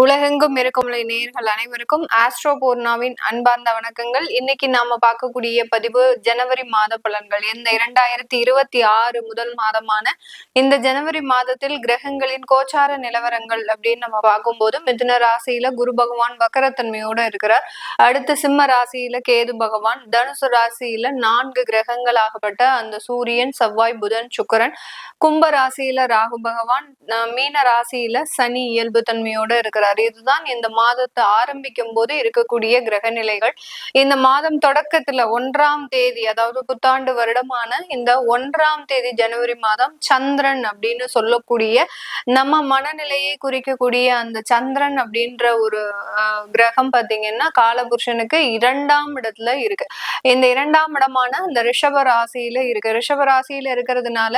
உலகெங்கும் இருக்கும் நேர்கள் அனைவருக்கும் ஆஸ்ட்ரோ பூர்ணாவின் அன்பார்ந்த வணக்கங்கள். இன்னைக்கு நாம பார்க்கக்கூடிய பதிவு ஜனவரி மாத பலன்கள். இந்த இரண்டாயிரத்தி இருபத்தி ஆறு முதல் மாதமான இந்த ஜனவரி மாதத்தில் கிரகங்களின் கோச்சார நிலவரங்கள் அப்படின்னு நம்ம பார்க்கும்போது மிதுன ராசியில குரு பகவான் வக்கரத்தன்மையோட இருக்கிறார். அடுத்து சிம்ம ராசியில கேது பகவான். தனுசு ராசியில நான்கு கிரகங்களாகப்பட்ட அந்த சூரியன் செவ்வாய் புதன் சுக்கரன். கும்ப ராசியில ராகு பகவான். மீன ராசியில சனி இயல்பு தன்மையோட இருக்கிற இருக்கிறார் இதுதான் இந்த மாதத்தை ஆரம்பிக்கும் போது இருக்கக்கூடிய கிரக நிலைகள் இந்த மாதம் தொடக்கத்துல ஒன்றாம் தேதி அதாவது புத்தாண்டு வருடமான இந்த ஒன்றாம் தேதி ஜனவரி மாதம் சந்திரன் அப்படின்னு சொல்லக்கூடிய நம்ம மனநிலையை குறிக்கக்கூடிய அந்த சந்திரன் அப்படின்ற ஒரு கிரகம் பாத்தீங்கன்னா காலபுருஷனுக்கு இரண்டாம் இடத்துல இருக்கு. இந்த இரண்டாம் இடமான இந்த ரிஷப ராசியில இருக்கு. ரிஷப ராசியில இருக்கிறதுனால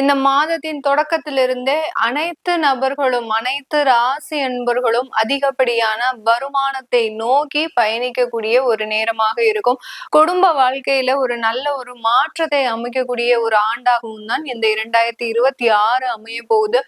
இந்த மாதத்தின் தொடக்கத்திலிருந்தே அனைத்து நபர்களும் அனைத்து ராசி என்பர்களும் நபர்களும் அதிகப்படியான வருமானத்தை நோக்கி பயணிக்கக்கூடிய ஒரு நேரமாக இருக்கும். குடும்ப வாழ்க்கையில ஒரு நல்ல ஒரு மாற்றத்தை அமைக்கக்கூடிய ஒரு ஆண்டாகவும் தான் இந்த இரண்டாயிரத்தி இருபத்தி ஆறு அமைய போகுது.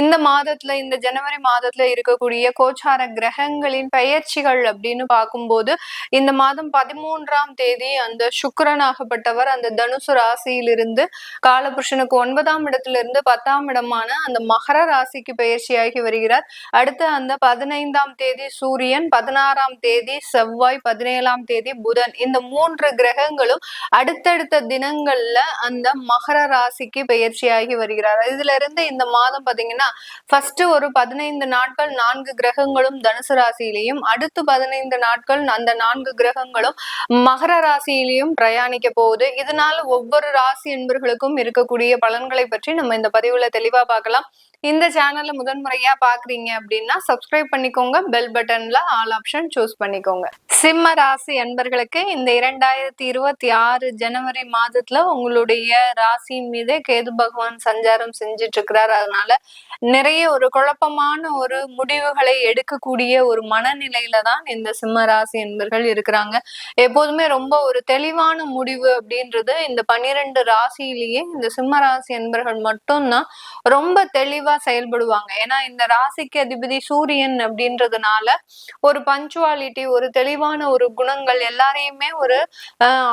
இந்த மாதத்துல இந்த ஜனவரி மாதத்துல இருக்கக்கூடிய கோச்சார கிரகங்களின் பெயர்ச்சிகள் அப்படின்னு பார்க்கும்போது இந்த மாதம் பதிமூன்றாம் தேதி அந்த சுக்கரனாகப்பட்டவர் அந்த தனுசு ராசியிலிருந்து காலபுருஷனுக்கு ஒன்பதாம் இடத்துல இருந்து பத்தாம் இடமான அந்த மகர ராசிக்கு பயிற்சியாகி வருகிறார். அடுத்து அந்த பதினைந்தாம் தேதி சூரியன் பதினாறாம் தேதி செவ்வாய் பதினேழாம் தேதி புதன். இந்த மூன்று கிரகங்களும் அடுத்தடுத்த தினங்கள்ல அந்த மகர ராசிக்கு பயிற்சியாகி வருகிறார். இதுல இருந்து இந்த மாதம் பாத்தீங்கன்னா ஃபர்ஸ்ட் ஒரு பதினைந்து நாட்கள் நான்கு கிரகங்களும் தனுசு ராசியிலையும் அடுத்து பதினைந்து நாட்கள் அந்த நான்கு கிரகங்களும் மகர ராசியிலையும் பிரயாணிக்க போகுது. இதனால ஒவ்வொரு ராசி என்பர்களுக்கும் இருக்கக்கூடிய பலன்களை பற்றி நம்ம இந்த பதிவுல தெளிவா பார்க்கலாம். இந்த சேனல்ல முதன்முறையா பாக்குறீங்க அப்படின்னா சப்ஸ்கிரைப் பண்ணிக்கோங்க. பெல் பட்டன்ல ஆல் ஆப்ஷன் சூஸ் பண்ணிக்கோங்க. சிம்ம ராசி அன்பர்களுக்கு இந்த இரண்டாயிரத்தி இருபத்தி ஆறு ஜனவரி மாதத்துல உங்களுடைய ராசியின் மீது கேது பகவான் சஞ்சாரம் செஞ்சிட்டு இருக்கிறார் அதனால நிறைய ஒரு குழப்பமான ஒரு முடிவுகளை எடுக்கக்கூடிய ஒரு மனநிலையில தான் இந்த சிம்ம ராசி என்பர்கள் இருக்கிறாங்க. எப்போதுமே ரொம்ப ஒரு தெளிவான முடிவு அப்படின்றது இந்த பன்னிரெண்டு ராசியிலேயே இந்த சிம்ம ராசி என்பர்கள் மட்டும்தான். ரொம்ப தெளிவா செயல்படுவாங்க. ஏன்னா இந்த ராசிக்கு அதிபதி சூரியன் அப்படின்றதுனால ஒரு பஞ்சுவாலிட்டி ஒரு தெளிவான ஒரு குணங்கள் எல்லாரையுமே ஒரு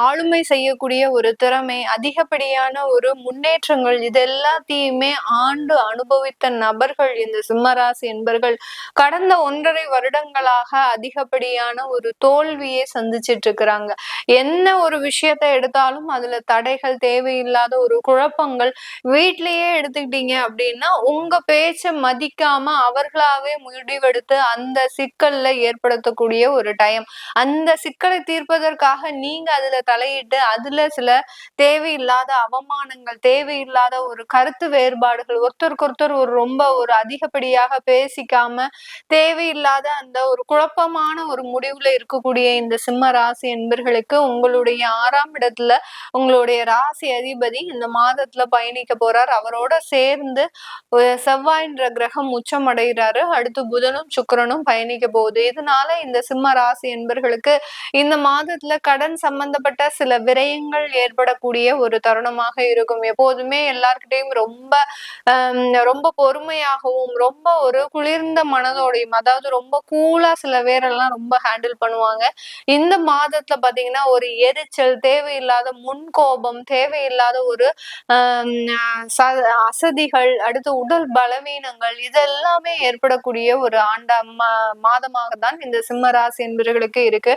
ஆளுமை செய்யக்கூடிய ஒரு திறமை அதிகப்படியான ஒரு முன்னேற்றங்கள் இது எல்லாத்தையுமே ஆண்டு அனுபவித்த நபர்கள் இந்த சிம்மராசி என்பர்கள் கடந்த ஒன்றரை வருடங்களாக அதிகப்படியான ஒரு தோல்வியை சந்திச்சிட்டு இருக்கிறாங்க என்ன ஒரு விஷயத்தை எடுத்தாலும் அதுல தடைகள் தேவையில்லாத ஒரு குழப்பங்கள் வீட்லயே எடுத்துக்கிட்டீங்க அப்படின்னா உங்க உங்க பேச்ச மதிக்காம அவர்களாவே முடிவெடுத்து அந்த சிக்கல்ல ஏற்படுத்தக்கூடிய ஒரு டைம் அந்த சிக்கலை தீர்ப்பதற்காக நீங்க அதுல தலையிட்டு அதுல சில தேவையில்லாத அவமானங்கள் தேவையில்லாத ஒரு கருத்து வேறுபாடுகள் ஒருத்தருக்கு ஒருத்தர் ஒரு ரொம்ப ஒரு அதிகப்படியாக பேசிக்காம தேவையில்லாத அந்த ஒரு குழப்பமான ஒரு முடிவுல இருக்கக்கூடிய இந்த சிம்ம ராசி என்பர்களுக்கு உங்களுடைய ஆறாம் இடத்துல உங்களுடைய ராசி அதிபதி இந்த மாதத்துல பயணிக்க போறார். அவரோட சேர்ந்து செவ்வாய்ன்ற கிரகம் உச்சம் அடைகிறாரு அடுத்து புதனும் சுக்கரனும் பயணிக்க போகுது. இதனால இந்த சிம்ம ராசி என்பர்களுக்கு இந்த மாதத்துல கடன் சம்பந்தப்பட்ட சில விரயங்கள் ஏற்படக்கூடிய ஒரு தருணமாக இருக்கும். எப்போதுமே எல்லார்கிட்டையும் ரொம்ப ரொம்ப பொறுமையாகவும் ரொம்ப ஒரு குளிர்ந்த மனதோடையும் அதாவது ரொம்ப கூலா சில பேரெல்லாம் ரொம்ப ஹேண்டில் பண்ணுவாங்க. இந்த மாதத்துல பாத்தீங்கன்னா ஒரு எரிச்சல் தேவையில்லாத முன்கோபம் தேவையில்லாத ஒரு அசதிகள் அடுத்து உடல் பலவீனங்கள் இதெல்லாமே ஏற்படக்கூடிய ஒரு ஆண்டா மாதமாக தான் இந்த சிம்ம ராசி என்பவர்களுக்கு இருக்கு.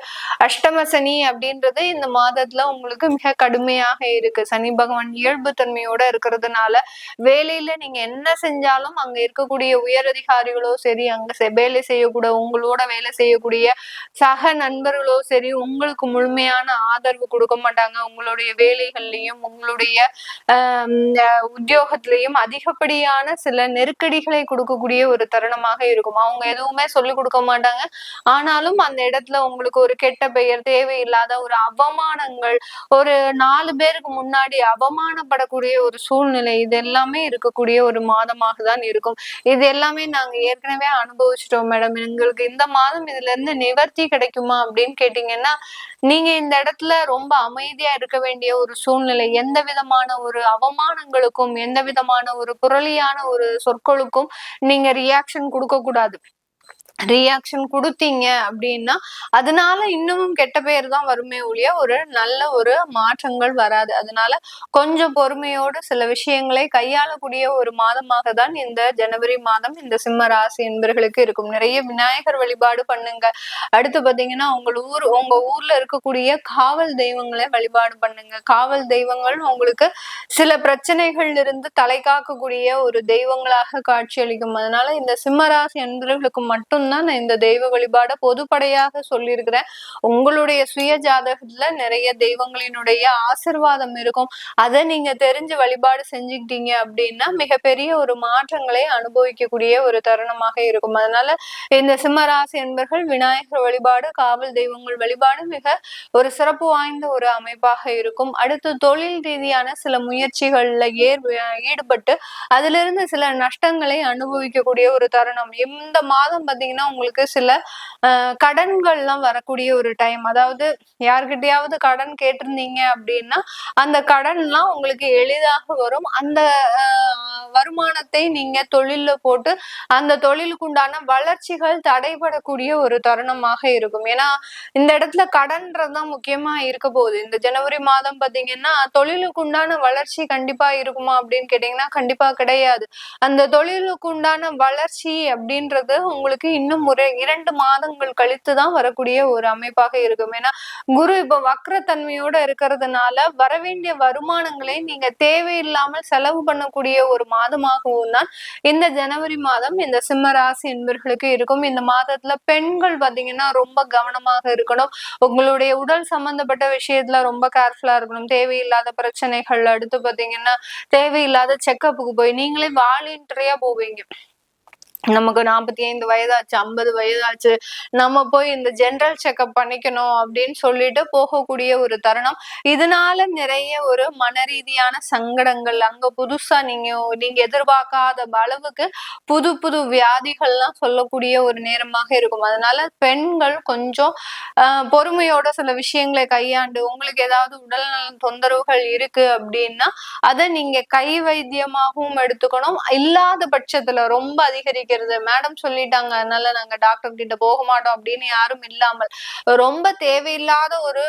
அஷ்டம சனி அப்படின்றது இந்த மாதத்துல உங்களுக்கு மிக கடுமையாக இருக்கு. சனி பகவான் இயல்பு தன்மையோட இருக்கிறதுனால வேலையில நீங்க என்ன செஞ்சாலும் அங்க இருக்கக்கூடிய உயரதிகாரிகளோ சரி அங்க வேலை செய்யக்கூட உங்களோட வேலை செய்யக்கூடிய சக நண்பர்களோ சரி உங்களுக்கு முழுமையான ஆதரவு கொடுக்க மாட்டாங்க. உங்களுடைய வேலைகள்லயும் உங்களுடைய உத்தியோகத்திலையும் அதிகப்படியான சில நெருக்கடிகளை கொடுக்கக்கூடிய ஒரு தருணமாக இருக்கும்? அவங்க எதுவுமே சொல்லி கொடுக்க மாட்டாங்க. ஆனாலும் அந்த இடத்துல உங்களுக்கு ஒரு கெட்ட பெயர் தேவையில்லாத ஒரு அவமானங்கள் ஒரு நாலு பேருக்கு முன்னாடி அவமானப்படக்கூடிய ஒரு சூழ்நிலை இது எல்லாமே இருக்கக்கூடிய ஒரு மாதமாக தான் இருக்கும். இது எல்லாமே நாங்க ஏற்கனவே அனுபவிச்சிட்டோம் மேடம். எங்களுக்கு இந்த மாதம் இதுல இருந்து நிவர்த்தி கிடைக்குமா அப்படின்னு கேட்டீங்கன்னா நீங்க இந்த இடத்துல ரொம்ப அமைதியா இருக்க வேண்டிய ஒரு சூழ்நிலை எந்த விதமான ஒரு அவமானங்களுக்கும் எந்த விதமான ஒரு புரளியான ஒரு சொற்களுக்கும் நீங்க ரியாக்ஷன் கொடுக்க கூடாது. ரியாக்ஷன் கொடுத்தீங்க அப்படின்னா அதனால இன்னமும் கெட்ட பேர் தான் வருமே ஒழிய ஒரு நல்ல ஒரு மாற்றங்கள் வராது. அதனால கொஞ்சம் பொறுமையோடு சில விஷயங்களை கையாளக்கூடிய ஒரு மாதமாக தான் இந்த ஜனவரி மாதம் இந்த சிம்ம ராசி என்பர்களுக்கு இருக்கும். நிறைய விநாயகர் வழிபாடு பண்ணுங்க. அடுத்து பாத்தீங்கன்னா உங்கள் ஊர் உங்க ஊர்ல இருக்கக்கூடிய காவல் தெய்வங்களை வழிபாடு பண்ணுங்க. காவல் தெய்வங்கள் உங்களுக்கு சில பிரச்சனைகள் இருந்து தலை காக்கக்கூடிய ஒரு தெய்வங்களாக காட்சியளிக்கும் அதனால இந்த சிம்மராசி என்பவர்களுக்கு மட்டும்தான் நான் இந்த தெய்வ வழிபாட பொதுப்படையாக சொல்லியிருக்கிறேன். உங்களுடைய சுய ஜாதகத்துல நிறைய தெய்வங்களினுடைய ஆசிர்வாதம் இருக்கும். அதை நீங்க தெரிஞ்சு வழிபாடு செஞ்சுக்கிட்டீங்க அப்படின்னா மிகப்பெரிய ஒரு மாற்றங்களை அனுபவிக்கக்கூடிய ஒரு தருணமாக இருக்கும். அதனால இந்த சிம்மராசி என்பர்கள் விநாயகர் வழிபாடு காவல் தெய்வங்கள் வழிபாடு மிக ஒரு சிறப்பு வாய்ந்த ஒரு அமைப்பாக இருக்கும். அடுத்து தொழில் ரீதியான சில முயற்சிகள்ல ஏர் ஈடுபட்டு அதிலிருந்து சில நஷ்டங்களை அனுபவிக்கக்கூடிய ஒரு தருணம். இந்த மாதம் பாத்தீங்கன்னா உங்களுக்கு சில கடன்கள்லாம் வரக்கூடிய ஒரு டைம் அதாவது யார்கிட்டயாவது கடன் கேட்டிருந்தீங்க அப்படின்னா அந்த கடன்லாம் உங்களுக்கு எளிதாக வரும். அந்த வருமானத்தை நீங்க தொழில்ல போட்டு அந்த தொழிலுக்கு உண்டான வளர்ச்சிகள் தடைபடக்கூடிய ஒரு தருணமாக இருக்கும். ஏன்னா இந்த இடத்துல கடன்றதுதான் முக்கியமா இருக்க போகுது. இந்த ஜனவரி மாதம் பாத்தீங்கன்னா தொழிலுக்கு உண்டான வளர்ச்சி கண்டிப்பா இருக்குமா அப்படின்னு கேட்டீங்கன்னா கண்டிப்பா கிடையாது. அந்த தொழிலுக்கு உண்டான வளர்ச்சி அப்படின்றது உங்களுக்கு இன்னும் ஒரு இரண்டு மாதங்கள் கழித்து தான் வரக்கூடிய ஒரு அமைப்பாக இருக்கும். ஏன்னா குரு இப்ப வக்ரத்தன்மையோட இருக்கிறதுனால வரவேண்டிய வருமானங்களை நீங்க தேவையில்லாமல் செலவு பண்ணக்கூடிய ஒரு மாதமாகவும் தான் இந்த ஜனவரி மாதம் இந்த சிம்ம ராசி என்பர்களுக்கு இருக்கும். இந்த மாதத்துல பெண்கள் பாத்தீங்கன்னா ரொம்ப கவனமாக இருக்கணும். உங்களுடைய உடல் சம்பந்தப்பட்ட விஷயத்துல ரொம்ப கேர்ஃபுல்லா இருக்கணும். தேவையில்லாத பிரச்சனைகள் அடுத்து பாத்தீங்கன்னா தேவையில்லாத செக்கப்புக்கு போய் நீங்களே வாலண்டியரா போவீங்க. நமக்கு நாற்பத்தி ஐந்து வயதாச்சு ஐம்பது வயதாச்சு நம்ம போய் இந்த ஜென்ரல் செக்அப் பண்ணிக்கணும் அப்படின்னு சொல்லிட்டு போகக்கூடிய ஒரு தருணம். இதனால நிறைய ஒரு மன ரீதியான சங்கடங்கள் அங்க புதுசா நீங்க நீங்க எதிர்பார்க்காத அளவுக்கு புது புது வியாதிகள்லாம் சொல்லக்கூடிய ஒரு நேரமாக இருக்கும். அதனால பெண்கள் கொஞ்சம் ஆஹ் பொறுமையோட சில விஷயங்களை கையாண்டு உங்களுக்கு ஏதாவது உடல்நல தொந்தரவுகள் இருக்கு அப்படின்னா அதை நீங்க கை வைத்தியமாகவும் எடுத்துக்கணும். இல்லாத பட்சத்துல ரொம்ப அதிகரிக்கிறது மேடம் சொல்லிட்டாங்க. அதனால நாங்க டாக்டர் கிட்ட போக மாட்டோம் அப்படின்னு யாரும் இல்லாமல். ரொம்ப தேவையில்லாத ஒரு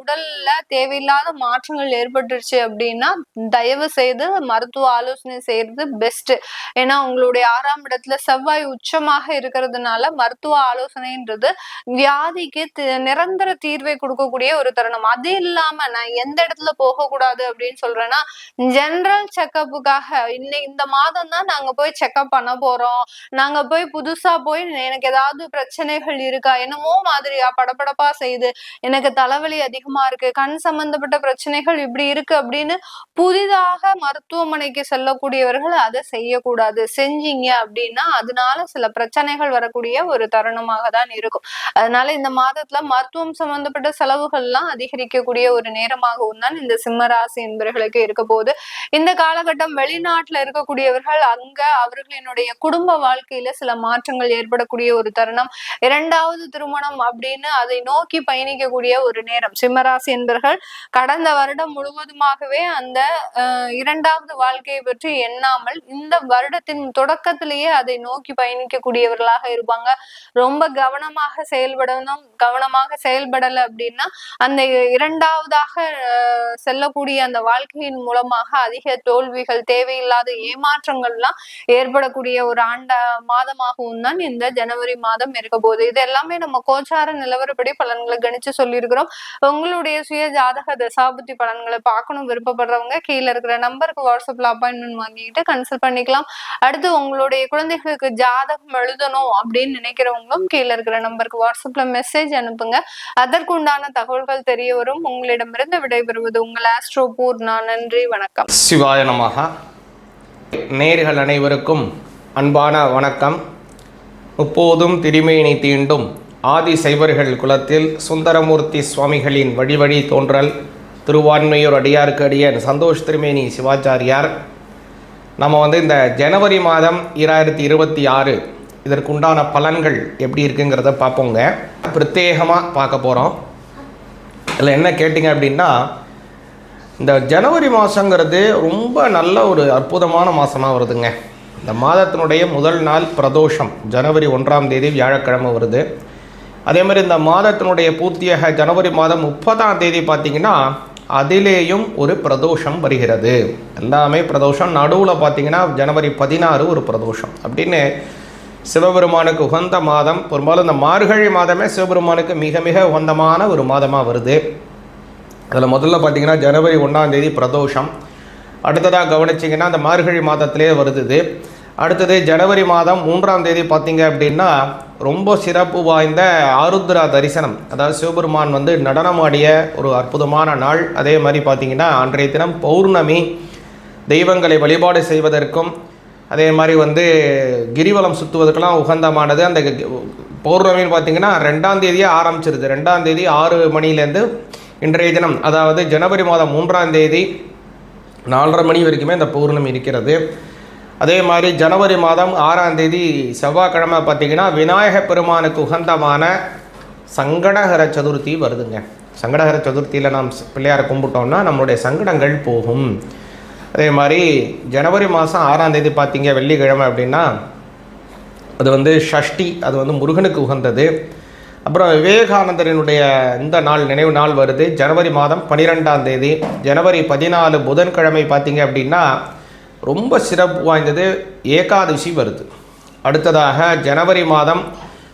உடல்ல தேவையில்லாத மாற்றங்கள் ஏற்பட்டுருச்சு அப்படின்னா தயவு செய்து மருத்துவ ஆலோசனை செய்யறது பெஸ்ட் ஏன்னா உங்களுடைய ஆறாம் இடத்துல செவ்வாய் உச்சமாக இருக்கிறதுனால மருத்துவ ஆலோசனைன்றது வியாதிக்கு தி- நிரந்தர தீர்வை கொடுக்கக்கூடிய ஒரு தருணம். அது இல்லாம நான் எந்த இடத்துல போக கூடாது அப்படின்னு சொல்றேன்னா ஜெனரல் செக்கப்புக்காக இன்னை இந்த மாதம் தான் நாங்க போய் செக்அப் பண்ண போறோம். நாங்க போய் புதுசா போய் எனக்கு ஏதாவது பிரச்சனைகள் இருக்கா? என்னமோ மாதிரியா படபடப்பா செய்யுது எனக்கு தலைவலி அதிகமா இருக்கு கண் சம்பந்தப்பட்ட பிரச்சனைகள் இப்படி இருக்கு அப்படின்னு புதிதாக மருத்துவமனைக்கு செல்லக்கூடியவர்கள் அதை செய்யக்கூடாது. செஞ்சீங்க அப்படின்னா அதனால சில பிரச்சனைகள் வரக்கூடிய ஒரு தருணமாக தான் இருக்கும். அதனால இந்த மாதத்துல மருத்துவம் சம்பந்தப்பட்ட செலவுகள்லாம் அதிகரிக்கக்கூடிய ஒரு நேரமாகவும் தான் இந்த சிம்மராசி என்பவர்களுக்கு இருக்க போகுது. இந்த காலகட்டம் வெளிநாட்டுல இருக்கக்கூடியவர்கள் அங்க அவர்களினுடைய குடும்ப வாழ்க்கையில சில மாற்றங்கள் ஏற்படக்கூடிய ஒரு தருணம். இரண்டாவது திருமணம் அப்படின்னு அதை நோக்கி பயணிக்கக்கூடிய ஒரு நேரம். சிம்மராசி என்பர்கள் கடந்த வருடம் முழுவதுமாகவே அந்த இரண்டாவது வாழ்க்கையை பற்றி எண்ணாமல் இந்த வருடத்தின் தொடக்கத்திலேயே அதை நோக்கி பயணிக்கக்கூடியவர்களாக இருப்பாங்க. ரொம்ப கவனமாக செயல்படணும். கவனமாக செயல்படலை அப்படின்னா அந்த இரண்டாவதாக செல்லக்கூடிய அந்த வாழ்க்கையின் மூலமாக அதிக தோல்விகள் தேவையில்லாத ஏமாற்றங்கள்லாம் ஏற்படக்கூடிய ஒரு ஆண்ட மாதமாகவும் தான் இந்த ஜனவரி மாதம் இருக்க போகுது. இது எல்லாமே நம்ம கோச்சார நிலவரப்படி பலன்களை கணிச்சு சொல்லியிருக்கிறோம். உங்களுடைய சுய ஜாதக தசாபுத்தி பலன்களை பார்க்கணும் விருப்பப்படுறவங்க கீழே இருக்கிற நம்பருக்கு வாட்ஸ்அப்ல அப்பாயின்மெண்ட் வாங்கிக்கிட்டு கன்சல்ட் பண்ணிக்கலாம். அடுத்து உங்களுடைய குழந்தைகளுக்கு ஜாதகம் எழுதணும் அப்படின்னு நினைக்கிறவங்களும் கீழே இருக்கிற நம்பருக்கு வாட்ஸ்அப்ல மெசேஜ் அனுப்புங்க. அதற்குண்டான தகவல்கள் தெரிய வரும். உங்களிடமிருந்து விடைபெறுவது உங்கள் ஆஸ்ட்ரோ பூர்ணா. நன்றி வணக்கம். சிவாய நேர்கள் அனைவருக்கும் அன்பான வணக்கம். முப்போதும் திருமேனி தீண்டும் ஆதி சைவர்கள் குலத்தில் சுந்தரமூர்த்தி சுவாமிகளின் வழிவழி தோன்றல் திருவான்மையூர் அடியாருக்கு அடியன் சந்தோஷ் திருமேனி சிவாச்சாரியார். நம்ம வந்து இந்த ஜனவரி மாதம் இராயிரத்தி இருபத்தி ஆறு இதற்குண்டான பலன்கள் எப்படி இருக்குங்கிறத பார்ப்போங்க. பிரத்யேகமாக பார்க்க போகிறோம் இதில் என்ன கேட்டிங்க அப்படின்னா இந்த ஜனவரி மாதங்கிறது ரொம்ப நல்ல ஒரு அற்புதமான மாதமாக வருதுங்க. இந்த மாதத்தினுடைய முதல் நாள் பிரதோஷம் ஜனவரி ஒன்றாம் தேதி வியாழக்கிழமை வருது. அதே மாதிரி இந்த மாதத்தினுடைய பூர்த்தியாக ஜனவரி மாதம் முப்பதாம் தேதி பார்த்தீங்கன்னா அதிலேயும் ஒரு பிரதோஷம் வருகிறது. எல்லாமே பிரதோஷம். நடுவில் பார்த்தீங்கன்னா ஜனவரி பதினாறு ஒரு பிரதோஷம். அப்படின்னு சிவபெருமானுக்கு உகந்த மாதம். பெரும்பாலும் இந்த மார்கழி மாதமே சிவபெருமானுக்கு மிக மிக உகந்தமான ஒரு மாதமாக வருது. அதில் முதல்ல பார்த்தீங்கன்னா ஜனவரி ஒன்றாம் தேதி பிரதோஷம். அடுத்ததாக கவனிச்சிங்கன்னா அந்த மார்கழி மாதத்திலே வருது அடுத்தது ஜனவரி மாதம் மூன்றாம் தேதி பார்த்தீங்க அப்படின்னா ரொம்ப சிறப்பு வாய்ந்த ஆருத்ரா தரிசனம். அதாவது சிவபெருமான் வந்து நடனமாடிய ஒரு அற்புதமான நாள். அதே மாதிரி பார்த்தீங்கன்னா அன்றைய தினம் பௌர்ணமி தெய்வங்களை வழிபாடு செய்வதற்கும் அதே மாதிரி வந்து கிரிவலம் சுற்றுவதற்கெல்லாம் உகந்தமானது. அந்த பௌர்ணமின்னு பார்த்தீங்கன்னா ரெண்டாம் தேதியே ஆரம்பிச்சிருது. ரெண்டாம் தேதி ஆறு மணிலேருந்து இன்றைய தினம் அதாவது ஜனவரி மாதம் மூன்றாம் தேதி நாலரை மணி வரைக்குமே இந்த பௌர்ணமி இருக்கிறது. அதே மாதிரி ஜனவரி மாதம் ஆறாம் தேதி செவ்வாய்க்கிழமை பார்த்தீங்கன்னா விநாயக பெருமானுக்கு உகந்தமான சங்கடகர சதுர்த்தி வருதுங்க. சங்கடகர சதுர்த்தியில் நாம் ஸ்- பிள்ளையாரை கும்பிட்டோம்னா நம்மளுடைய சங்கடங்கள் போகும். அதே மாதிரி ஜனவரி மாதம் ஆறாம் தேதி பார்த்தீங்க வெள்ளிக்கிழமை அப்படின்னா அது வந்து ஷஷ்டி அது வந்து முருகனுக்கு உகந்தது. அப்புறம் விவேகானந்தரினுடைய இந்த நாள் நினைவு நாள் வருது. ஜனவரி மாதம் பன்னிரெண்டாம் தேதி ஜனவரி பதினாலு புதன்கிழமை பார்த்தீங்க அப்படின்னா ரொம்ப சிறப்பு வாய்ந்தது ஏகாதசி வருது. அடுத்ததாக ஜனவரி மாதம்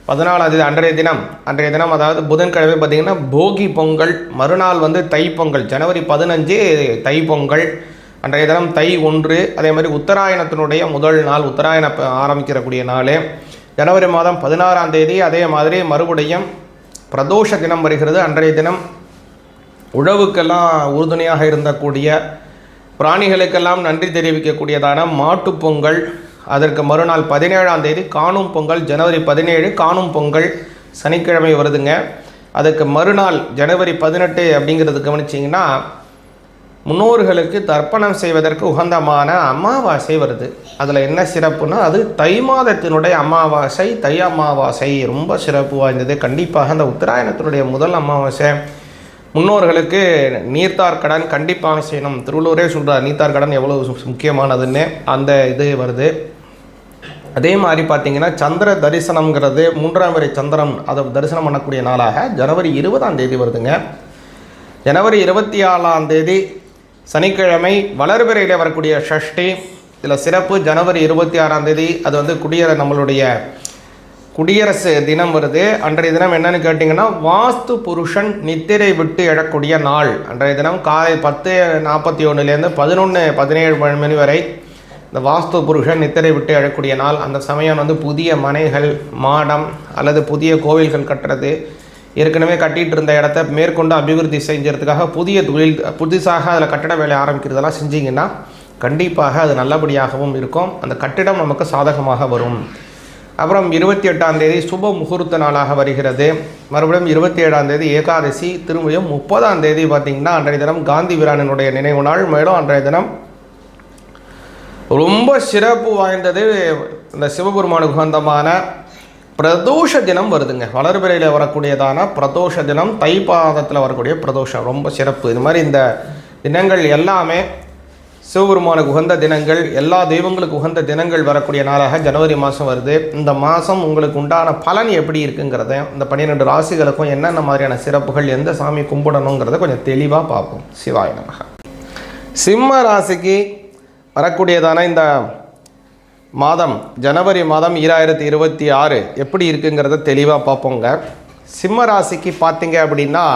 பதினாலாம் தேதி அன்றைய தினம். அன்றைய தினம் அதாவது புதன்கிழமை பார்த்தீங்கன்னா போகி பொங்கல் மறுநாள் வந்து தை பொங்கல். ஜனவரி பதினஞ்சு தை பொங்கல் அன்றைய தினம் தை ஒன்று. அதே மாதிரி உத்தராயணத்தினுடைய முதல் நாள் உத்தராயண ஆரம்பிக்கிறக்கூடிய நாள். ஜனவரி மாதம் பதினாறாம் தேதி அதே மாதிரி மறுபடியும் பிரதோஷ தினம் வருகிறது. அன்றைய தினம் உழவுக்கெல்லாம் உறுதுணையாக இருந்தக்கூடிய பிராணிகளுக்கெல்லாம் நன்றி தெரிவிக்கக்கூடியதான மாட்டுப்பொங்கல் அதற்கு மறுநாள் பதினேழாம் தேதி காணும் பொங்கல் ஜனவரி பதினேழு காணும் பொங்கல் சனிக்கிழமை வருதுங்க. அதுக்கு மறுநாள் ஜனவரி பதினெட்டு அப்படிங்கிறது கவனிச்சிங்கன்னா முன்னோர்களுக்கு தர்ப்பணம் செய்வதற்கு உகந்தமான அமாவாசை வருது. அதில் என்ன சிறப்புனா அது தை மாதத்தினுடைய அமாவாசை தை அமாவாசை ரொம்ப சிறப்பு வாய்ந்தது கண்டிப்பாக அந்த உத்தராயணத்தினுடைய முதல் அமாவாசை. முன்னோர்களுக்கு நீர்த்தார் கடன் கண்டிப்பாக செய்யணும். திருவள்ளூரே சொல்கிறார் நீர்த்தார் கடன் எவ்வளோ முக்கியமானதுன்னு. அந்த இது வருது. அதே மாதிரி பார்த்தீங்கன்னா சந்திர தரிசனம்ங்கிறது மூன்றாம் வரை சந்திரம் அதை தரிசனம் பண்ணக்கூடிய நாளாக ஜனவரி இருபதாம் தேதி வருதுங்க. ஜனவரி இருபத்தி ஆறாம் தேதி சனிக்கிழமை வளர்பிறையில் வரக்கூடிய ஷஷ்டி இதில் சிறப்பு. ஜனவரி இருபத்தி ஆறாம் தேதி அது வந்து குடியர நம்மளுடைய குடியரசு தினம் வருது. அன்றைய தினம் என்னன்னு கேட்டிங்கன்னா வாஸ்து புருஷன் நித்திரை விட்டு எழக்கூடிய நாள். அன்றைய தினம் காலை பத்து நாற்பத்தி ஒன்றுலேருந்து பதினொன்று பதினேழு மணி வரை இந்த வாஸ்து புருஷன் நித்திரை விட்டு எழக்கூடிய நாள். அந்த சமயம் வந்து புதிய மனைகள் மாடம் அல்லது புதிய கோவில்கள் கட்டுறது ஏற்கனவே கட்டிகிட்டு இருந்த இடத்த மேற்கொண்டு அபிவிருத்தி செஞ்சதுக்காக புதிய தொழில் புதுசாக அதில் கட்டட வேலை ஆரம்பிக்கிறதெல்லாம் செஞ்சீங்கன்னா கண்டிப்பாக அது நல்லபடியாகவும் இருக்கும். அந்த கட்டிடம் நமக்கு சாதகமாக வரும். அப்புறம் இருபத்தி எட்டாம் தேதி சுப முகூர்த்த நாளாக வருகிறது. மறுபடியும் இருபத்தி ஏழாம் தேதி ஏகாதசி திரும்பியும் முப்பதாம் தேதி பார்த்திங்கன்னா அன்றைய தினம் காந்தி வீரானனுடைய நினைவு நாள். மேலும் அன்றைய தினம் ரொம்ப சிறப்பு வாய்ந்தது இந்த சிவபெருமானுக்கு உகந்தமான பிரதோஷ தினம் வருதுங்க. வளர்பிறையில் வரக்கூடியதான பிரதோஷ தினம் தைப்பாதத்தில் வரக்கூடிய பிரதோஷம். ரொம்ப சிறப்பு. இது மாதிரி இந்த தினங்கள் எல்லாமே சிவபெருமானுக்கு உகந்த தினங்கள் எல்லா தெய்வங்களுக்கு உகந்த தினங்கள் வரக்கூடிய நாளாக ஜனவரி மாதம் வருது. இந்த மாதம் உங்களுக்கு உண்டான பலன் எப்படி இருக்குங்கிறத இந்த பன்னிரெண்டு ராசிகளுக்கும் என்னென்ன மாதிரியான சிறப்புகள் எந்த சாமி கும்பிடணுங்கிறத கொஞ்சம் தெளிவாக பார்ப்போம். சிவாய நமக. சிம்ம ராசிக்கு வரக்கூடியதான இந்த மாதம் ஜனவரி மாதம் ஈராயிரத்தி இருபத்தி ஆறு எப்படி இருக்குங்கிறத தெளிவாக பார்ப்போங்க. சிம்ம ராசிக்கு பார்த்தீங்க அப்படின்னா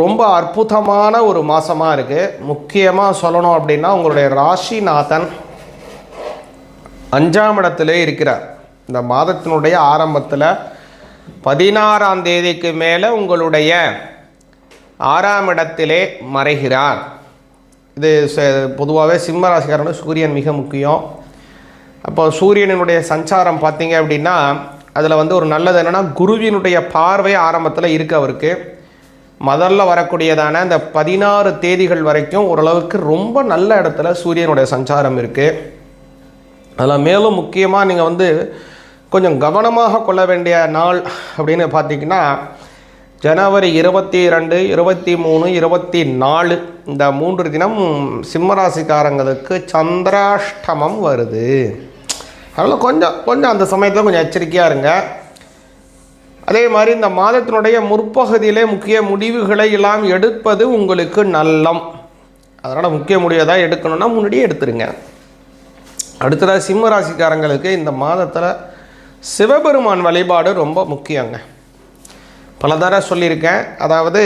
ரொம்ப அற்புதமான ஒரு மாதமாக இருக்குது முக்கியமாக சொல்லணும் அப்படின்னா உங்களுடைய ராசிநாதன் அஞ்சாம் இடத்துல இருக்கிறார். இந்த மாதத்தினுடைய ஆரம்பத்தில் பதினாறாம் தேதிக்கு மேலே உங்களுடைய ஆறாம் இடத்திலே மறைகிறார். இது பொதுவாகவே சிம்ம ராசிக்காரனுக்கு சூரியன் மிக முக்கியம். அப்போ சூரியனுடைய சஞ்சாரம் பார்த்தீங்க அப்படின்னா அதில் வந்து ஒரு நல்லது என்னென்னா குருவினுடைய பார்வை ஆரம்பத்தில் இருக்குது அவருக்கு. முதல்ல வரக்கூடியதான இந்த பதினாறு தேதிகள் வரைக்கும் ஓரளவுக்கு ரொம்ப நல்ல இடத்துல சூரியனுடைய சஞ்சாரம் இருக்குது அதில் மேலும் முக்கியமாக நீங்கள் வந்து கொஞ்சம் கவனமாக கொள்ள வேண்டிய நாள் அப்படின்னு பார்த்தீங்கன்னா ஜனவரி இருபத்தி ரெண்டு இருபத்தி மூணு இருபத்தி நாலு இந்த மூன்று தினம் சிம்மராசிக்காரங்களுக்கு சந்திராஷ்டமம் வருது. அதனால் கொஞ்சம் கொஞ்சம் அந்த சமயத்தில் கொஞ்சம் எச்சரிக்கையாக இருங்க. அதே மாதிரி இந்த மாதத்தினுடைய முற்பகுதியிலே முக்கிய முடிவுகளை எல்லாம் எடுப்பது உங்களுக்கு நல்லம். அதனால் முக்கிய முடிவை எடுக்கணும்னா முன்னாடியே எடுத்துருங்க. அடுத்ததாக சிம்ம ராசிக்காரங்களுக்கு இந்த மாதத்தில் சிவபெருமான் வழிபாடு ரொம்ப முக்கியங்க. பல தடவை சொல்லியிருக்கேன். அதாவது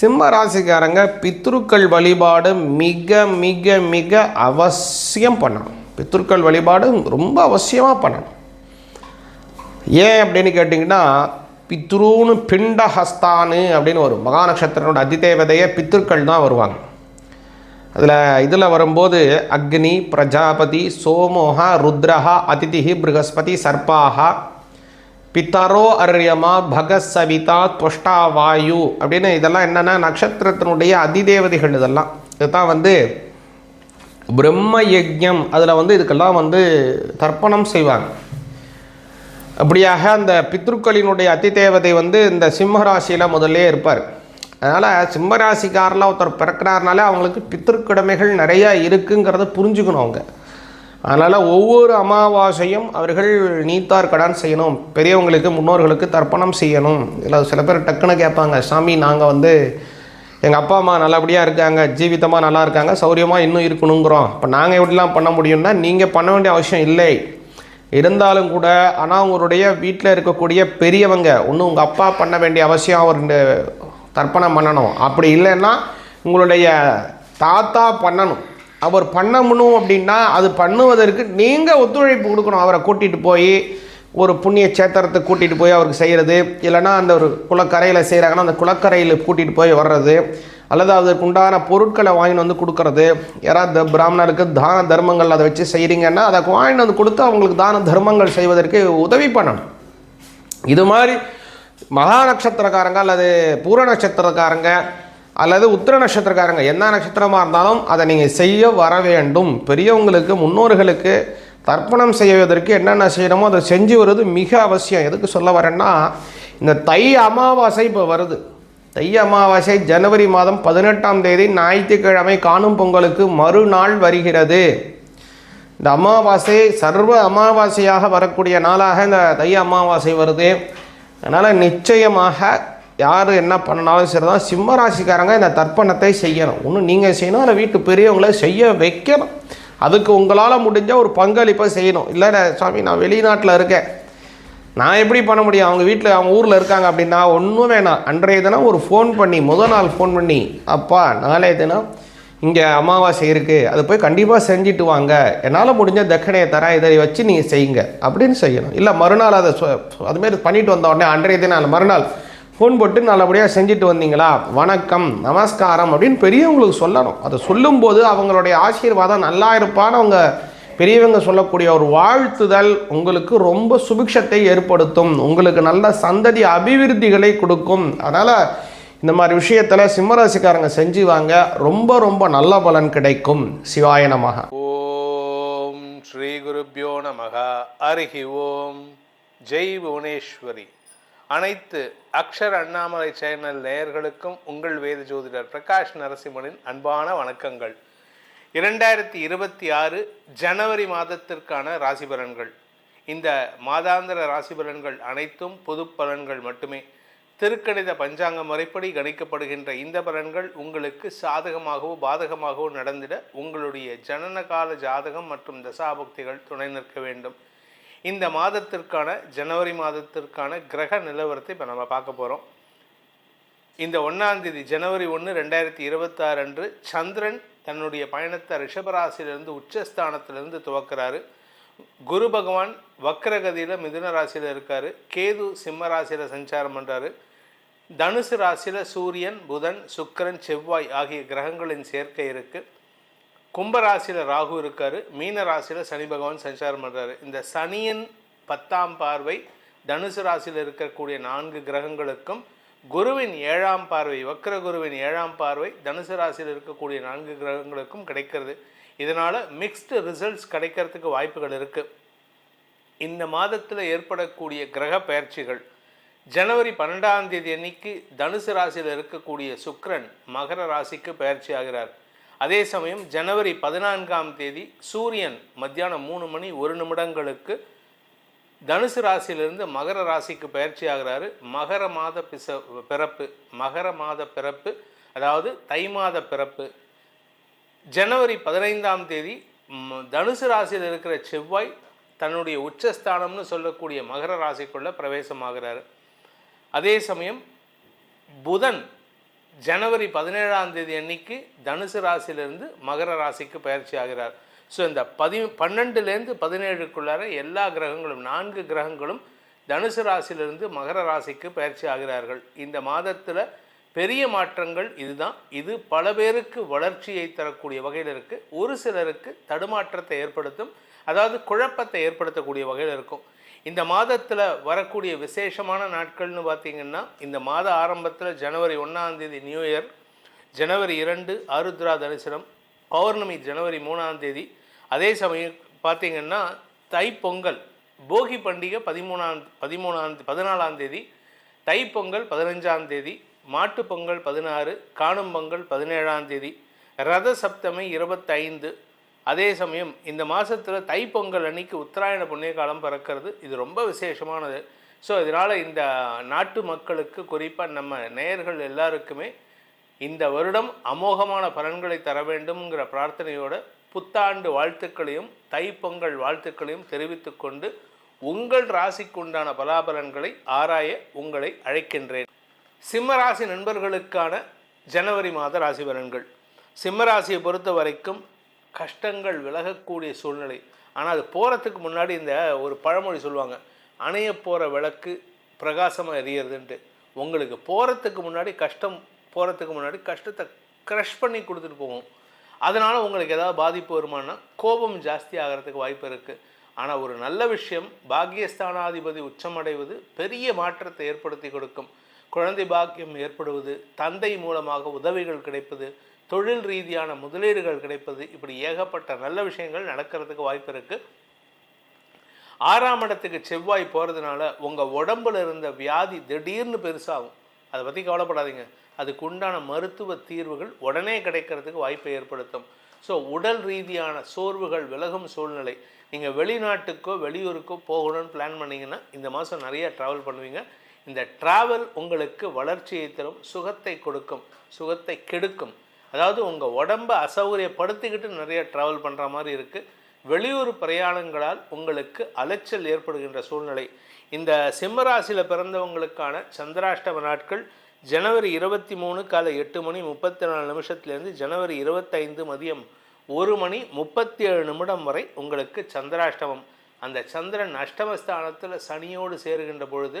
சிம்ம ராசிக்காரங்க பித்ருக்கள் வழிபாடு மிக மிக மிக அவசியம் பண்ணணும். பித்ருக்கள் வழிபாடு ரொம்ப அவசியமாக பண்ணணும். ஏன் அப்படின்னு கேட்டிங்கன்னா பித்ருன்னு பிண்டஹஸ்தானு அப்படின்னு வரும். மகா நட்சத்திரனோட அதிதேவதையே பித்ருக்கள் தான் வருவாங்க. அதில் இதில் வரும்போது அக்னி பிரஜாபதி சோமோகா ருத்ரஹா அதிதிஹி ப்ரகஸ்பதி சர்பாகா பித்தரோ அர்யமா பகத் சவிதா துவஷ்டா வாயு அப்படின்னு இதெல்லாம் என்னென்னா நட்சத்திரத்தினுடைய அதிதேவதைகள் இதெல்லாம். இதுதான் வந்து பிரம்ம யஜ்ஞம் அதில் வந்து இதுக்கெல்லாம் வந்து தர்ப்பணம் செய்வாங்க. அப்படியாக அந்த பித்ருக்களினுடைய அதிதேவதை வந்து இந்த சிம்ம ராசியில் முதல்லே இருப்பார். அதனால் சிம்மராசிக்காரெலாம் ஒருத்தர் பிறக்கிறாருனாலே அவங்களுக்கு பித்திருக்கடமைகள் நிறையா இருக்குங்கிறத புரிஞ்சுக்கணும் அவங்க. அதனால் ஒவ்வொரு அமாவாசையும் அவர்கள் நீத்தார் கடன் செய்யணும். பெரியவங்களுக்கு முன்னோர்களுக்கு தர்ப்பணம் செய்யணும். இல்லை சில பேர் டக்குன்னு கேட்பாங்க சாமி நாங்கள் வந்து எங்கள் அப்பா அம்மா நல்லபடியாக இருக்காங்க ஜீவிதமாக நல்லா இருக்காங்க சௌரியமாக இன்னும் இருக்கணுங்கிறோம். இப்போ நாங்கள் எப்படிலாம் பண்ண முடியும்னா நீங்கள் பண்ண வேண்டிய அவசியம் இல்லை. இருந்தாலும் கூட ஆனால் உங்களுடைய வீட்டில் இருக்கக்கூடிய பெரியவங்க ஒன்றும் உங்கள் அப்பா பண்ண வேண்டிய அவசியம் அவர் தர்ப்பணம் பண்ணணும். அப்படி இல்லைன்னா உங்களுடைய தாத்தா பண்ணணும். அவர் பண்ணணும் அப்படின்னா அது பண்ணுவதற்கு நீங்கள் ஒத்துழைப்பு கொடுக்கணும். அவரை கூட்டிகிட்டு போய் ஒரு புண்ணிய சேத்திரத்தை கூட்டிகிட்டு போய் அவருக்கு செய்கிறது இல்லைன்னா அந்த ஒரு குளக்கரையில் செய்கிறாங்கன்னா அந்த குளக்கரையில் கூட்டிகிட்டு போய் வர்றது. அல்லது அதற்கு உண்டான பொருட்களை வாங்கிட்டு வந்து கொடுக்கறது. யாராவது பிராமணருக்கு தான தர்மங்கள் அதை வச்சு செய்கிறீங்கன்னா அதை வாங்கிட்டு வந்து கொடுத்து அவங்களுக்கு தான தர்மங்கள் செய்வதற்கு உதவி பண்ணணும். இது மாதிரி மகா நட்சத்திரக்காரங்க அல்லது பூர நட்சத்திரக்காரங்க அல்லது உத்திர நட்சத்திரக்காரங்க என்ன நட்சத்திரமாக இருந்தாலும் அதை நீங்கள் செய்ய வர வேண்டும். பெரியவங்களுக்கு முன்னோர்களுக்கு தர்ப்பணம் செய்வதற்கு என்னென்ன செய்யணுமோ அதை செஞ்சு வருவது மிக அவசியம். எதுக்கு சொல்ல வரேன்னா இந்த தை அமாவாசை இப்போ வருது. தை அமாவாசை ஜனவரி மாதம் பதினெட்டாம் தேதி ஞாயிற்றுக்கிழமை காணும் பொங்கலுக்கு மறுநாள் வருகிறது. இந்த அமாவாசை சர்வ அமாவாசையாக வரக்கூடிய நாளாக இந்த தை அமாவாசை வருது. அதனால் நிச்சயமாக யார் என்ன பண்ணனாலும் சரி தான் சிம்மராசிக்காரங்க இந்த தர்ப்பணத்தை செய்யணும். ஒன்று நீங்கள் செய்யணும் இல்லை வீட்டு பெரியவங்களை செய்ய வைக்கணும். அதுக்கு உங்களால் முடிஞ்ச ஒரு பங்களிப்பை செய்யணும். இல்லை சாமி நான் வெளிநாட்டில் இருக்கேன். நான் எப்படி பண்ண முடியும்? அவங்க வீட்டில் அவங்க ஊரில் இருக்காங்க அப்படின்னா ஒன்றும் வேணாம். அன்றைய தினம் ஒரு ஃபோன் பண்ணி முதல் நாள் ஃபோன் பண்ணி அப்பா நாளைய தினம் இங்கே அமாவாசை இருக்குது அது போய் கண்டிப்பாக செஞ்சுட்டு வாங்க. என்னால் முடிஞ்ச தட்சணையை தரேன் இதை வச்சு நீங்கள் செய்யுங்க. அப்படின்னு செய்யணும். இல்லை மறுநாள் அதை சொ- அதுமாரி பண்ணிட்டு வந்த உடனே அன்றைய தினம் மறுநாள் ஃபோன் போட்டு நல்லபடியாக செஞ்சுட்டு வந்தீங்களா? வணக்கம் நமஸ்காரம் அப்படின்னு பெரியவங்களுக்கு சொல்லணும். அதை சொல்லும்போது அவங்களுடைய ஆசீர்வாதம் நல்லா இருப்பான்னு அவங்க பெரியவங்க சொல்லக்கூடிய ஒரு வாழ்த்துதல் உங்களுக்கு ரொம்ப சுபிக்ஷத்தை ஏற்படுத்தும். உங்களுக்கு நல்ல சந்ததி அபிவிருத்திகளை கொடுக்கும். அதனால் இந்த மாதிரி விஷயத்தில் சிம்மராசிக்காரங்க செஞ்சு வாங்க. ரொம்ப ரொம்ப நல்ல பலன் கிடைக்கும். சிவாய நமக ஓம் ஸ்ரீ குருப்பியோ நமக அருகி ஓம். ஜெய் புவனேஸ்வரி. அனைத்து அக்ஷர் அண்ணாமலை சேனல் நேயர்களுக்கும் உங்கள் வேத ஜோதிடர் பிரகாஷ் நரசிம்மனின் அன்பான வணக்கங்கள். இரண்டாயிரத்தி இருபத்தி ஆறு ஜனவரி மாதத்திற்கான ராசி பலன்கள் இந்த மாதாந்திர ராசி பலன்கள் அனைத்தும் பொது பலன்கள் மட்டுமே. திருக்கணித பஞ்சாங்க முறைப்படி கணிக்கப்படுகின்ற இந்த பலன்கள் உங்களுக்கு சாதகமாகவோ பாதகமாகவோ நடந்திட உங்களுடைய ஜனனகால ஜாதகம் மற்றும் தசாபக்திகள் துணை நிற்க வேண்டும். இந்த மாதத்திற்கான ஜனவரி மாதத்திற்கான கிரக நிலவரத்தை இப்போ நம்ம பார்க்க போகிறோம் இந்த ஒன்றாம் தேதி ஜனவரி ஒன்று ரெண்டாயிரத்தி இருபத்தாறு அன்று சந்திரன் தன்னுடைய பயணத்தை ரிஷபராசியிலிருந்து உச்சஸ்தானத்திலிருந்து துவக்கிறாரு. குரு பகவான் வக்ரகதியில் மிதுன ராசியில் இருக்கார். கேது சிம்ம ராசியில் சஞ்சாரம் பண்ணுறாரு தனுசு ராசியில் சூரியன் புதன் சுக்கிரன் செவ்வாய் ஆகிய கிரகங்களின் சேர்க்கை இருக்குது கும்பராசியில் ராகு இருக்கார். மீன ராசியில் சனி பகவான் சஞ்சாரம் பண்ணுறாரு இந்த சனியின் பத்தாம் பார்வை தனுசு ராசியில் இருக்கக்கூடிய நான்கு கிரகங்களுக்கும் குருவின் ஏழாம் பார்வை வக்ர குருவின் ஏழாம் பார்வை தனுசு ராசியில் இருக்கக்கூடிய நான்கு கிரகங்களுக்கும் கிடைக்கிறது. இதனால் மிக்ஸ்டு ரிசல்ட்ஸ் கிடைக்கிறதுக்கு வாய்ப்புகள் இருக்குது இந்த மாதத்தில் ஏற்படக்கூடிய கிரக பயிற்சிகள். ஜனவரி பன்னெண்டாம் தேதி அன்னைக்கு தனுசு ராசியில் இருக்கக்கூடிய சுக்ரன் மகர ராசிக்கு பயிற்சி ஆகிறார். அதே சமயம் ஜனவரி பதினான்காம் தேதி சூரியன் மத்தியானம் மூணு மணி ஒரு நிமிடங்களுக்கு தனுசு ராசியிலிருந்து மகர ராசிக்கு பயிற்சி ஆகிறாரு. மகர மாத பிச பிறப்பு மகர மாத பிறப்பு அதாவது தை மாத பிறப்பு. ஜனவரி பதினைந்தாம் தேதி தனுசு ராசியில் இருக்கிற செவ்வாய் தன்னுடைய உச்சஸ்தானம்னு சொல்லக்கூடிய மகர ராசிக்குள்ளே பிரவேசமாகிறார். அதே சமயம் புதன் ஜனவரி பதினேழாம் தேதி அன்னைக்கு தனுசு ராசியிலிருந்து மகர ராசிக்கு பயிற்சி ஆகிறார். ஸோ இந்த பதி பன்னெண்டுலேருந்து பதினேழுக்குள்ளார எல்லா கிரகங்களும் நான்கு கிரகங்களும் தனுசு ராசியிலிருந்து மகர ராசிக்கு பயிற்சி ஆகிறார்கள். இந்த மாதத்தில் பெரிய மாற்றங்கள் இதுதான். இது பல பேருக்கு வளர்ச்சியை தரக்கூடிய வகையில் இருக்குது ஒரு சிலருக்கு தடுமாற்றத்தை ஏற்படுத்தும் அதாவது குழப்பத்தை ஏற்படுத்தக்கூடிய வகையில் இருக்கும். இந்த மாதத்தில் வரக்கூடிய விசேஷமான நாட்கள்னு பார்த்தீங்கன்னா இந்த மாத ஆரம்பத்தில் ஜனவரி ஒன்றாம் தேதி நியூ இயர் ஜனவரி இரண்டு ஆருத்ரா தரிசனம் பௌர்ணமி ஜனவரி மூணாம் தேதி அதே சமயம் பார்த்தீங்கன்னா தைப்பொங்கல் போகி பண்டிகை பதிமூணாம் பதிமூணாம் பதினாலாம் தேதி தைப்பொங்கல் பதினஞ்சாம் தேதி மாட்டுப்பொங்கல் பதினாறு காணும் பொங்கல் பதினேழாம் தேதி ரத சப்தமி இருபத்தைந்து. அதே சமயம் இந்த மாதத்தில் தைப்பொங்கல் அன்னைக்கு உத்தராயண புண்ணிய காலம் பிறக்கிறது. இது ரொம்ப விசேஷமானது. ஸோ இதனால் இந்த நாட்டு மக்களுக்கு குறிப்பாக நம்ம நேயர்கள் எல்லாருக்குமே இந்த வருடம் அமோகமான பலன்களை தர வேண்டும்ங்கிற பிரார்த்தனையோடு புத்தாண்டு வாழ்த்துக்களையும் தைப்பொங்கல் வாழ்த்துக்களையும் தெரிவித்துக்கொண்டு உங்கள் ராசிக்குண்டான பலாபலன்களை ஆராய உங்களை அழைக்கின்றேன். சிம்மராசி நண்பர்களுக்கான ஜனவரி மாத ராசி பலன்கள். சிம்மராசியை பொறுத்த வரைக்கும் கஷ்டங்கள் விலகக்கூடிய சூழ்நிலை. ஆனால் அது போகிறதுக்கு முன்னாடி இந்த ஒரு பழமொழி சொல்லுவாங்க அணைய போகிற விளக்கு பிரகாசமாக எரியறதுன்ட்டு. உங்களுக்கு போகிறதுக்கு முன்னாடி கஷ்டம் போகிறதுக்கு முன்னாடி கஷ்டத்தை க்ரஷ் பண்ணி கொடுத்துட்டு போகும் அதனால் உங்களுக்கு ஏதாவது பாதிப்பு வருமானா கோபம் ஜாஸ்தி ஆகிறதுக்கு வாய்ப்பு இருக்குது ஆனால் ஒரு நல்ல விஷயம் பாக்கியஸ்தானாதிபதி உச்சமடைவது பெரிய மாற்றத்தை ஏற்படுத்தி கொடுக்கும். குழந்தை பாக்கியம் ஏற்படுவது தந்தை மூலமாக உதவிகள் கிடைப்பது தொழில் ரீதியான முதலீடுகள் கிடைப்பது இப்படி ஏகப்பட்ட நல்ல விஷயங்கள் நடக்கிறதுக்கு வாய்ப்பு இருக்குது ஆறாம் இடத்துக்கு செவ்வாய் போகிறதுனால உங்கள் உடம்புல இருந்த வியாதி திடீர்னு பெருசாகும். அதை பற்றி கவலைப்படாதீங்க. அதுக்கு உண்டான மருத்துவ தீர்வுகள் உடனே கிடைக்கிறதுக்கு வாய்ப்பை ஏற்படுத்தும். ஸோ உடல் ரீதியான சோர்வுகள் விலகும் சூழ்நிலை. நீங்கள் வெளிநாட்டுக்கோ வெளியூருக்கோ போகணும்னு பிளான் பண்ணிங்கன்னா இந்த மாதம் நிறைய ட்ராவல் பண்ணுவீங்க. இந்த ட்ராவல் உங்களுக்கு வளர்ச்சியை தரும் சுகத்தை கொடுக்கும் சுகத்தை கெடுக்கும். அதாவது உங்கள் உடம்பை அசௌகரியப்படுத்திக்கிட்டு நிறைய ட்ராவல் பண்ணுற மாதிரி இருக்குது வெளியூர் பிரயாணங்களால் உங்களுக்கு அலைச்சல் ஏற்படுகின்ற சூழ்நிலை. இந்த சிம்மராசியில் பிறந்தவங்களுக்கான சந்திராஷ்டம நாட்கள் ஜனவரி இருபத்தி மூணு காலை எட்டு மணி முப்பத்தி நாலு நிமிஷத்துலேருந்து ஜனவரி இருபத்தைந்து மதியம் ஒரு மணி முப்பத்தி ஏழு நிமிடம் வரை உங்களுக்கு சந்திராஷ்டமம். அந்த சந்திரன் அஷ்டமஸ்தானத்தில் சனியோடு சேருகின்ற பொழுது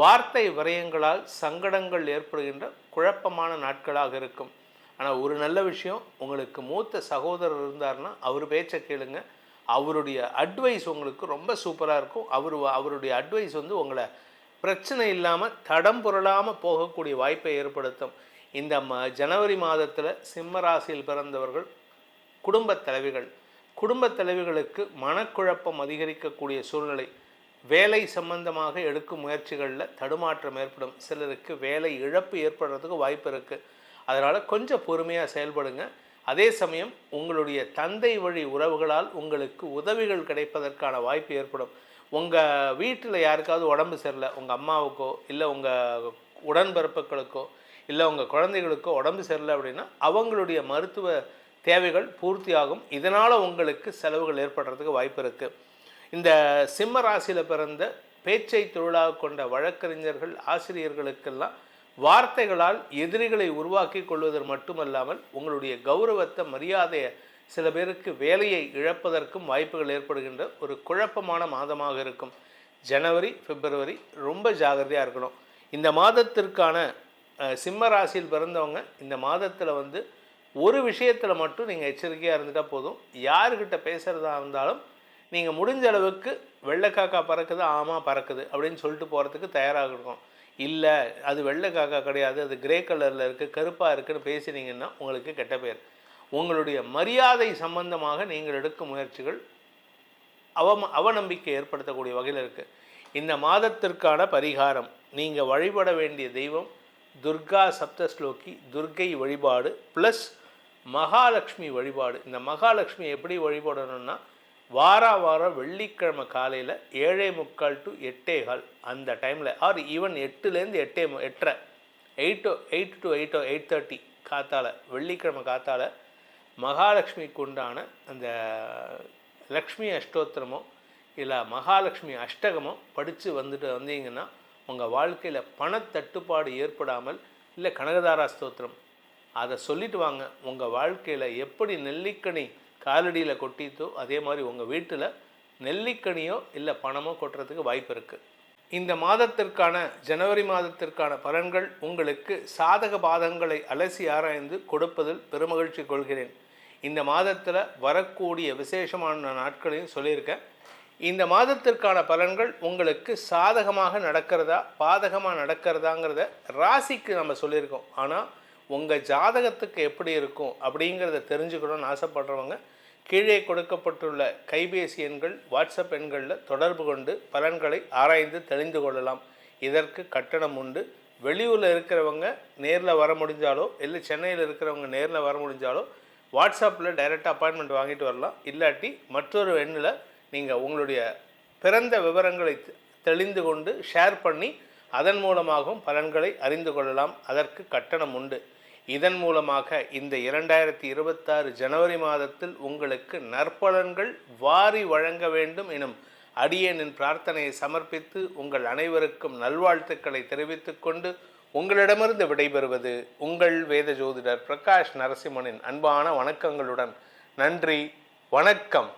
வார்த்தை விரயங்களால் சங்கடங்கள் ஏற்படுகின்ற குழப்பமான நாட்களாக இருக்கும். ஆனால் ஒரு நல்ல விஷயம் உங்களுக்கு மூத்த சகோதரர் இருந்தார்னா அவர் பேச்சை கேளுங்க. அவருடைய அட்வைஸ் உங்களுக்கு ரொம்ப சூப்பராக இருக்கும். அவர் அவருடைய அட்வைஸ் வந்து உங்களை பிரச்சனை இல்லாமல் தடம் புரளாமல் போகக்கூடிய வாய்ப்பை ஏற்படுத்தும். இந்த ம ஜனவரி மாதத்தில் சிம்ம ராசியில் பிறந்தவர்கள் குடும்பத் தலைவிகள். குடும்பத் தலைவிகளுக்கு மனக்குழப்பம் அதிகரிக்கக்கூடிய சூழ்நிலை வேலை சம்பந்தமாக எடுக்கும் முயற்சிகளில் தடுமாற்றம் ஏற்படும். சிலருக்கு வேலை இழப்பு ஏற்படுறதுக்கு வாய்ப்பு இருக்குது அதனால் கொஞ்சம் பொறுமையாக செயல்படுங்க. அதே சமயம் உங்களுடைய தந்தை வழி உறவுகளால் உங்களுக்கு உதவிகள் கிடைப்பதற்கான வாய்ப்பு ஏற்படும். உங்கள் வீட்டில் யாருக்காவது உடம்பு சரியில்லை உங்கள் அம்மாவுக்கோ இல்லை உங்கள் உடன்பிறப்புகளுக்கோ இல்லை உங்கள் குழந்தைகளுக்கோ உடம்பு சரியில்லை அப்படின்னா அவங்களுடைய மருத்துவ தேவைகள் பூர்த்தியாகும். இதனால் உங்களுக்கு செலவுகள் ஏற்படுறதுக்கு வாய்ப்பு இருக்குது இந்த சிம்ம ராசியில் பிறந்த பேச்சை தொழிலாக கொண்ட வழக்கறிஞர்கள் ஆசிரியர்களுக்கெல்லாம் வார்த்தைகளால் எதிரிகளை உருவாக்கி கொள்வதற்கு மட்டுமல்லாமல் உங்களுடைய கௌரவத்தை மரியாதையை சில பேருக்கு வேலையை இழப்பதற்கும் வாய்ப்புகள் ஏற்படுகின்ற ஒரு குழப்பமான மாதமாக இருக்கும். ஜனவரி பிப்ரவரி ரொம்ப ஜாகிரதையாக இருக்கணும். இந்த மாதத்திற்கான சிம்ம ராசியில் பிறந்தவங்க இந்த மாதத்தில் வந்து ஒரு விஷயத்தில் மட்டும் நீங்கள் எச்சரிக்கையாக இருந்துட்டால் போதும். யாருக்கிட்ட பேசுகிறதா இருந்தாலும் நீங்கள் முடிஞ்ச அளவுக்கு வெள்ளைக்காக்கா பறக்குது ஆமாம் பறக்குது அப்படின்னு சொல்லிட்டு போகிறதுக்கு தயாராக இருக்கும் இல்லை அது வெள்ளை காக்கா கிடையாது அது கிரே கலரில் இருக்குது கருப்பாக இருக்குதுன்னு பேசினீங்கன்னா உங்களுக்கு கெட்ட பேர். உங்களுடைய மரியாதை சம்பந்தமாக நீங்கள் எடுக்கும் முயற்சிகள் அவம அவநம்பிக்கை ஏற்படுத்தக்கூடிய வகையில் இருக்குது இந்த மாதத்திற்கான பரிகாரம் நீங்கள் வழிபட வேண்டிய தெய்வம் துர்கா சப்தஸ்லோகி துர்க்கை வழிபாடு ப்ளஸ் மகாலட்சுமி வழிபாடு. இந்த மகாலட்சுமி எப்படி வழிபடணும்னா வாரா வாரம் வெள்ளிக்கிழமை காலையில் ஏழே முக்கால் டு எட்டே கால் அந்த டைமில் ஆர் ஈவன் எட்டுலேருந்து எட்டே எட்டரை எயிட்டோ எயிட் டு எயிட்டோ எயிட் தேர்ட்டி காத்தால வெள்ளிக்கிழமை காத்தால மகாலட்சுமிக்கு உண்டான அந்த லக்ஷ்மி அஷ்டோத்திரமோ இல்லை மகாலட்சுமி அஷ்டகமோ படித்து வந்துட்டு வந்தீங்கன்னா உங்கள் வாழ்க்கையில் பணத்தட்டுப்பாடு ஏற்படாமல் இல்லை கனகதாரா ஸ்தோத்திரம் அதை சொல்லிட்டு வாங்க. உங்கள் வாழ்க்கையில் எப்படி நெல்லிக்கனி காலடியில் கொட்டித்தோ அதே மாதிரி உங்கள் வீட்டில் நெல்லிக்கனியோ இல்லை பணமோ கொட்டுறதுக்கு வாய்ப்பு இருக்குது இந்த மாதத்திற்கான ஜனவரி மாதத்திற்கான பலன்கள் உங்களுக்கு சாதக பாதங்களை அலசி ஆராய்ந்து கொடுப்பதில் பெருமகிழ்ச்சி கொள்கிறேன். இந்த மாதத்தில் வரக்கூடிய விசேஷமான நாட்களையும் சொல்லியிருக்கேன். இந்த மாதத்திற்கான பலன்கள் உங்களுக்கு சாதகமாக நடக்கிறதா பாதகமாக நடக்கிறதாங்கிறத ராசிக்கு நம்ம சொல்லியிருக்கோம். ஆனால் உங்கள் ஜாதகத்துக்கு எப்படி இருக்கும் அப்படிங்கிறத தெரிஞ்சுக்கணும்னு ஆசைப்படுறவங்க கீழே கொடுக்கப்பட்டுள்ள கைபேசி எண்கள் வாட்ஸ்அப் எண்களில் தொடர்பு கொண்டு பலன்களை ஆராய்ந்து தெரிந்து கொள்ளலாம். இதற்கு கட்டணம் உண்டு. வெளியூரில் இருக்கிறவங்க நேரில் வர முடிஞ்சாலோ இல்லை சென்னையில் இருக்கிறவங்க நேரில் வர முடிஞ்சாலோ வாட்ஸ்அப்பில் டைரெக்டாக அப்பாயின்மெண்ட் வாங்கிட்டு வரலாம். இல்லாட்டி மற்றொரு எண்ணில் நீங்கள் உங்களுடைய பிறந்த விவரங்களை தெளிந்து கொண்டு ஷேர் பண்ணி அதன் மூலமாகவும் பலன்களை அறிந்து கொள்ளலாம். அதற்கு கட்டணம் உண்டு. இதன் மூலமாக இந்த இரண்டாயிரத்தி இருபத்தாறு ஜனவரி மாதத்தில் உங்களுக்கு நற்பலன்கள் வாரி வழங்க வேண்டும் எனும் அடியனின் பிரார்த்தனையை சமர்ப்பித்து உங்கள் அனைவருக்கும் நல்வாழ்த்துக்களை தெரிவித்துக் கொண்டு உங்களிடமிருந்து விடைபெறுவது உங்கள் வேத ஜோதிடர் பிரகாஷ் நரசிம்மனின் அன்பான வணக்கங்களுடன். நன்றி வணக்கம்.